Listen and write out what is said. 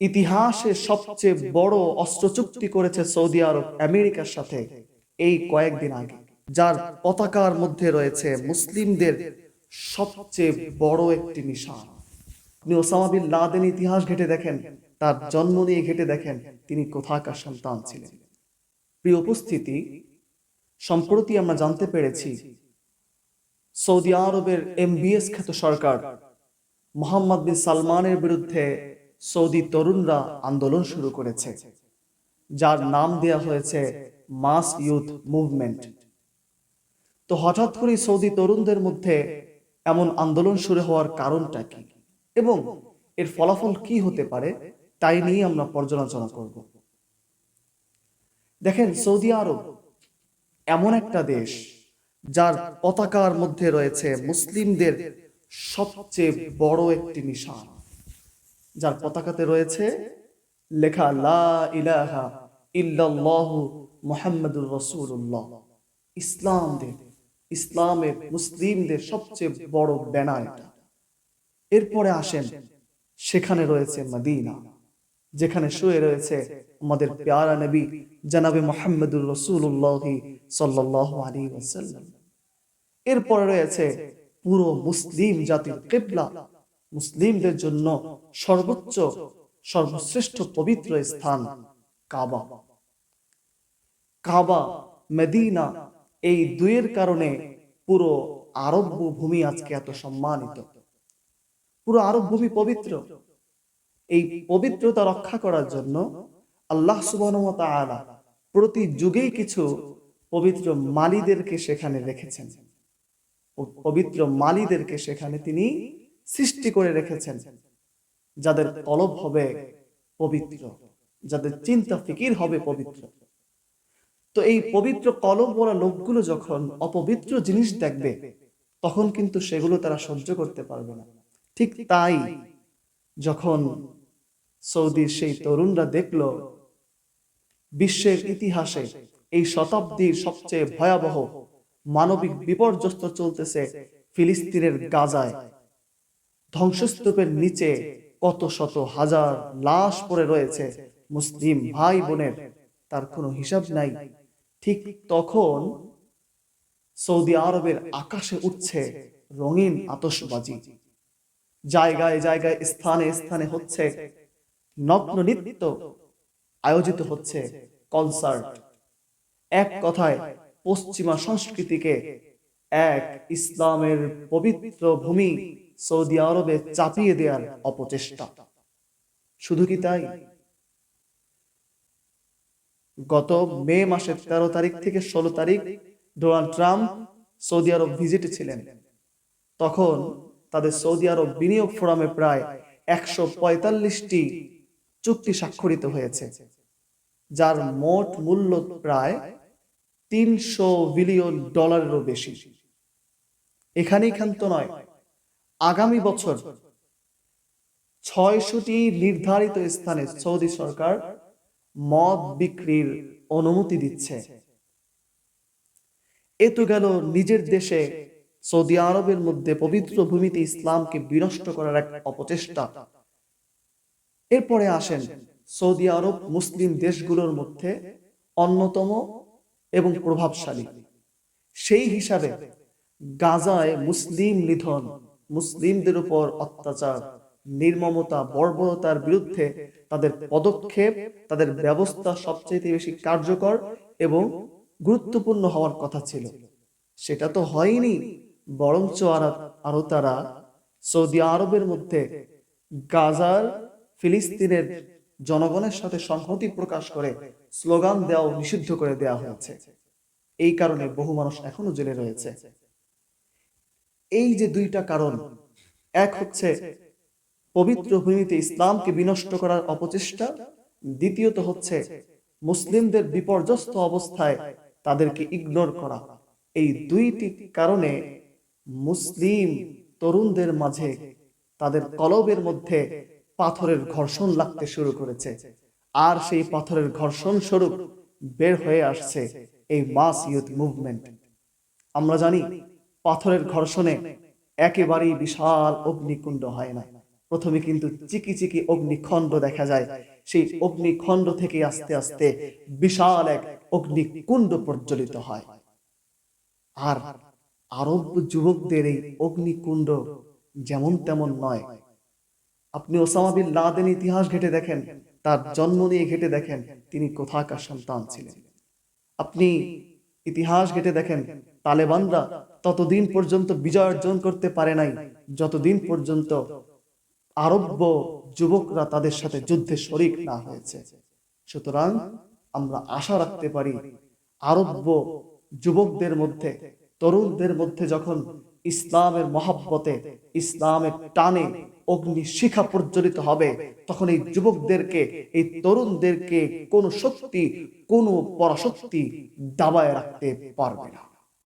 ইতিহাসে সবচেয়ে বড় অস্ত্র চুক্তি করেছে সৌদি আরব আমেরিকার সাথে এই কয়েকদিন আগে, যার পতাকার মধ্যে রয়েছে মুসলিমদের সবচেয়ে বড় একটি নিশান। আপনি ওসামা বিন লাদেন ইতিহাস ঘেটে দেখেন, তার জন্ম নিয়ে ঘেটে দেখেন তিনি কোথাকার সন্তান ছিলেন। প্রিয় উপস্থিতি, সম্প্রতি আমরা জানতে পেরেছি, সৌদি আরবের এমবিএস খ্যাত সরকার মোহাম্মদ বিন সালমানের বিরুদ্ধে সৌদি তরুণরা আন্দোলন শুরু করেছে, যার নাম দেয়া হয়েছে মাস ইউথ মুভমেন্ট। তো হঠাৎ করে সৌদি তরুণদের মধ্যে এমন আন্দোলন শুরু হওয়ার কারণটা কি এবং এর ফলাফল কি হতে পারে তাই নিয়ে আমরা পর্যালোচনা করব। দেখেন, সৌদি আরব এমন একটা দেশ যার পতাকার মধ্যে রয়েছে মুসলিমদের সবচেয়ে বড় একটি নিশান। যার পতাকাতে রয়েছে লেখা, লা ইলাহা ইল্লাল্লাহু মুহাম্মাদুর রাসূলুল্লাহ। ইসলামদের, ইসলামের মুসলিমদের সবচেয়ে বড় ব্যানার এটা। এরপরে আসেন, সেখানে রয়েছে মদিনা, যেখানে শুয়ে রয়েছে আমাদের প্যারা নবী জানাবে মোহাম্মদুর রসুল্লাহ সাল্লাহ আলী ওয়াসাল্লাম। এরপরে রয়েছে পুরো মুসলিম জাতির কেবলা মুসলিমদের জন্য সর্বোচ্চ, সর্বশ্রেষ্ঠ পবিত্র স্থান কাবা। কাবা, মেদিনা, এই দুইয়ের কারণে পুরো আরব্য ভূমি আজকে এত সম্মানিত। পুরো আরব ভূমি পবিত্র। এই পবিত্রতা রক্ষা করার জন্য আল্লাহ প্রতি যুগেই কিছু পবিত্র মালিদেরকে সেখানে রেখেছেন। পবিত্র মালিদেরকে সেখানে তিনি সৃষ্টি করে রেখেছেন, যাদের কলব হবে পবিত্র, যাদের চিন্তা ফিকির হবে পবিত্র। তো এই পবিত্র কলব বলা লোকগুলো যখন অপবিত্র জিনিস দেখবে, তখন কিন্তু সেগুলো তারা সহ্য করতে পারবে না। ঠিক তাই যখন সৌদির সেই তরুণরা দেখল, বিশ্বের ইতিহাসে এই শতাব্দীর সবচেয়ে ভয়াবহ মানবিক বিপর্যস্ত চলতেছে ফিলিস্তিনের গাজায় ধ্বংসস্তূপের নিচে কত শত হাজার লাশ পড়ে রয়েছে। মুসলিম ভাই বোনের তার কোনো হিসাব নাই। ঠিক তখন সৌদি আরবের আকাশে উঠছে রঙিন আতসবাজি জায়গায় জায়গায়, স্থানে স্থানে হচ্ছে নগ্ন নৃত্য আয়োজিত হচ্ছে কনসার্ট। এক কথায়, পশ্চিমা সংস্কৃতিকে এক ইসলামের পবিত্র ভূমি সৌদি আরবে চাপিয়ে দেওয়ার অপচেষ্টা। শুধু কি তাই? গত মে মাসের তেরো তারিখ থেকে ষোলো তারিখ ডোনাল্ড ট্রাম্প সৌদি আরব ভিজিটে ছিলেন। তখন তাদের সৌদি আরব বিনিয়োগ ফোরামে প্রায় একশো পঁয়তাল্লিশটি চুক্তি স্বাক্ষরিত হয়েছে, যার মোট মূল্য প্রায় তিনশো বিলিয়ন ডলারেরও বেশি। এখানেই ক্ষান্ত নয় আগামী বছর ছয়শটি নির্ধারিত স্থানে সৌদি সরকার মদ বিক্রির অনুমতি দিচ্ছে। এ তো গেল নিজের দেশে সৌদি আরবের মধ্যে পবিত্র ভূমিতে ইসলামকে বিনষ্ট করার এক অপচেষ্টা। এরপরে আসেন সৌদি আরব মুসলিম দেশগুলোর মধ্যে অন্যতম এবং প্রভাবশালী। সেই হিসাবে গাজায় মুসলিম নিধন মুসলিমদের উপর অত্যাচার, নির্মমতা, বর্বরতার বিরুদ্ধে তাদের পদক্ষেপ, তাদের ব্যবস্থা সবচেয়ে বেশি কার্যকর এবং গুরুত্বপূর্ণ হওয়ার কথা ছিল। সেটা তো হয়নি, বরঞ্চ আরও তারা সৌদি আরবের মধ্যে গাজার ফিলিস্তিনের জনগণের সাথে সংহতি প্রকাশ করে স্লোগান দেওয়া নিষিদ্ধ করে দেওয়া হয়েছে। এই কারণে বহু মানুষ এখনও জেলে রয়েছে। এই যে দুইটা কারণ, এক হচ্ছে পবিত্র ভূমিতে ইসলামকে বিনষ্ট করার অপচেষ্টা, দ্বিতীয়ত হচ্ছে মুসলিমদের বিপর্যস্ত অবস্থায় তাদেরকে ইগনোর করা। এই দুইটি কারণে মুসলিম তরুণদের মাঝে তাদের কলবের মধ্যে পাথরের ঘর্ষণ লাগতে শুরু করেছে। আর সেই পাথরের ঘর্ষণ স্বরূপ বের হয়ে আসছে এই মাস ইউথ মুভমেন্ট। আমরা জানি পাথরের ঘর্ষণে একেবারেই বিশাল অগ্নিকুণ্ড হয় না প্রথমে কিন্তু চিকি চিকি অগ্নিখণ্ড দেখা যায়। সেই অগ্নিখণ্ড থেকে আস্তে আস্তে বিশাল এক অগ্নিকুণ্ড প্রজ্বলিত হয়। আর আরব যুবকদের এই অগ্নিকুণ্ড যেমন তেমন নয়। আপনি ওসামা বিন লাদেন ইতিহাস ঘেটে দেখেন, তার জন্ম নিয়ে ঘেটে দেখেন, তিনি কোথাকার সন্তান ছিলেন। আপনি ইতিহাস ঘেটে দেখেন, তালেবানরা ততদিন পর্যন্ত বিজয় অর্জন করতে পারে নাই, যতদিন পর্যন্ত আরব্য যুবকরা তাদের সাথে যুদ্ধে শরিক না হয়েছে। সুতরাং আমরা আশা রাখতে পারি, আরব্য যুবকদের মধ্যে, তরুণদের মধ্যে যখন ইসলামের মহাব্বতে, ইসলামের টানে অগ্নি শিখা প্রজ্বলিত হবে। তখন এই যুবকদেরকে, এই তরুণদেরকে কোনো শক্তি, কোনো পরাশক্তি দাবায় রাখতে পারবে না।